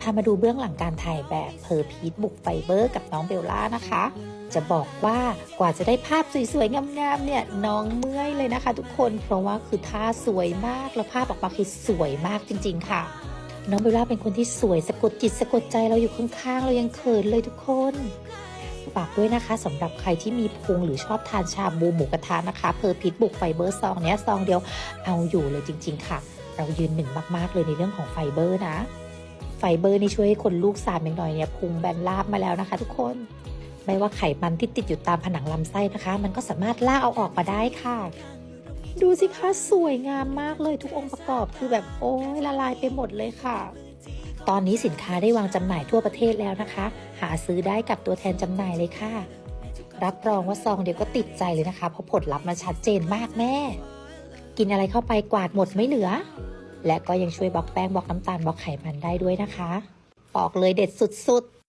พามาดูเบื้องหลังการถ่ายแบบเพอร์พีทบุกไฟเบอร์กับน้องเบลล่านะคะ จะบอกว่ากว่าจะได้ภาพสวยๆ งามๆ เนี่ยน้องเมื่อยเลยนะคะทุกคน เพราะว่าคือท่าสวยมากแล้วภาพออกมาคือสวยมากจริงๆ ค่ะ น้องเบลล่าเป็นคนที่สวยสะกดจิตสะกดใจเราอยู่ข้างๆ เรายังเขินเลยทุกคนฝากด้วยนะคะสำหรับใครที่มีพุงหรือชอบทานชาบูหมูกระทะนะคะเพอร์พิทบุกไฟเบอร์ซองเนี้ยซองเดียวเอาอยู่เลยจริง ๆ ค่ะ เรายืนหนึ่งมากๆเลยในเรื่องของไฟเบอร์นะ ไฟเบอร์นี่ช่วยให้คนลูกสามอย่างหน่อยเนี่ยพุงแบนลาบมาแล้วนะคะ ทุกคน ไม่ว่าไขมันที่ติดอยู่ตามผนังลำไส้นะคะ มันก็สามารถล่ากเอาออกมาได้ค่ะ ดูสิคะสวยงามมากเลยทุกองค์ประกอบคือแบบโอ้ยละลายไปหมดเลยค่ะ ตอนนี้สินค้าได้วางจำหน่ายทั่วประเทศแล้วนะคะ หาซื้อได้กับตัวแทนจำหน่ายเลยค่ะ รับรองว่าซองเดียวก็ติดใจเลยนะคะ เพราะผลลัพธ์มันชัดเจนมากแม่ กินอะไรเข้าไปกวาดหมดไม่เหลือ และก็ยังช่วยบล็อกแป้งบล็อกน้ำตาลบล็อกไขมันได้ด้วยนะคะ บอกเลยเด็ดสุดๆ